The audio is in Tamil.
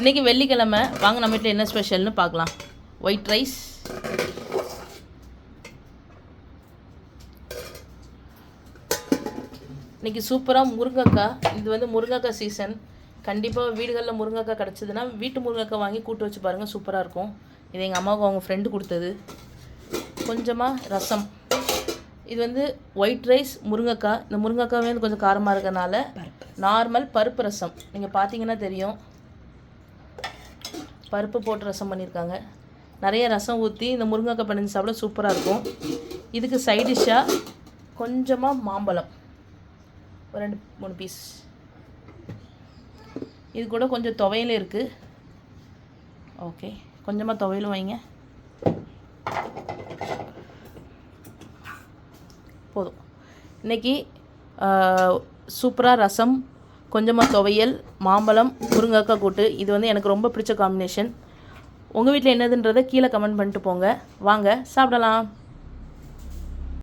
இன்றைக்கி வெள்ளிக்கிழமை. வாங்க நம்ம வீட்டில் என்ன ஸ்பெஷல்னு பார்க்கலாம். ஒயிட் ரைஸ் இன்றைக்கி சூப்பராக முருங்கைக்காய். இது வந்து முருங்கைக்காய் சீசன் கண்டிப்பாக வீடுகளில் முருங்கைக்காய் கிடச்சிதுன்னா வீட்டு முருங்கைக்காய் வாங்கி கூட்டு வச்சு பாருங்கள் சூப்பராக இருக்கும். இது எங்கள் அம்மாவுக்கு அவங்க ஃப்ரெண்டு கொடுத்தது. கொஞ்சமாக ரசம். இது வந்து ஒயிட் ரைஸ் முருங்கைக்காய். இந்த முருங்கைக்காவே வந்து கொஞ்சம் காரமாக இருக்கறனால நார்மல் பருப்பு ரசம். நீங்கள் பார்த்தீங்கன்னா தெரியும். பருப்பு போட்டு ரசம் பண்ணியிருக்காங்க. நிறைய ரசம் ஊற்றி இந்த முருங்கைக்காய் பண்ணி சாப்பிட சூப்பராக இருக்கும். இதுக்கு சைட் டிஷ்ஷாக கொஞ்சமாக மாம்பழம். ஒரு ரெண்டு மூணு பீஸ் இது கூட கொஞ்சம் துவையல் இருக்குது ஓகே கொஞ்சமாக துவையலும் வைங்க. போதும். இன்றைக்கி சூப்பராக ரசம் கொஞ்சமாக துவையல் மாம்பழம் முருங்கக்காய் கூட்டு. இது வந்து எனக்கு ரொம்ப பிடிச்ச காம்பினேஷன் உங்கள் வீட்டில் என்னதுன்றதை கீழே கமெண்ட் பண்ணிட்டு போங்க. வாங்க சாப்பிடலாம்.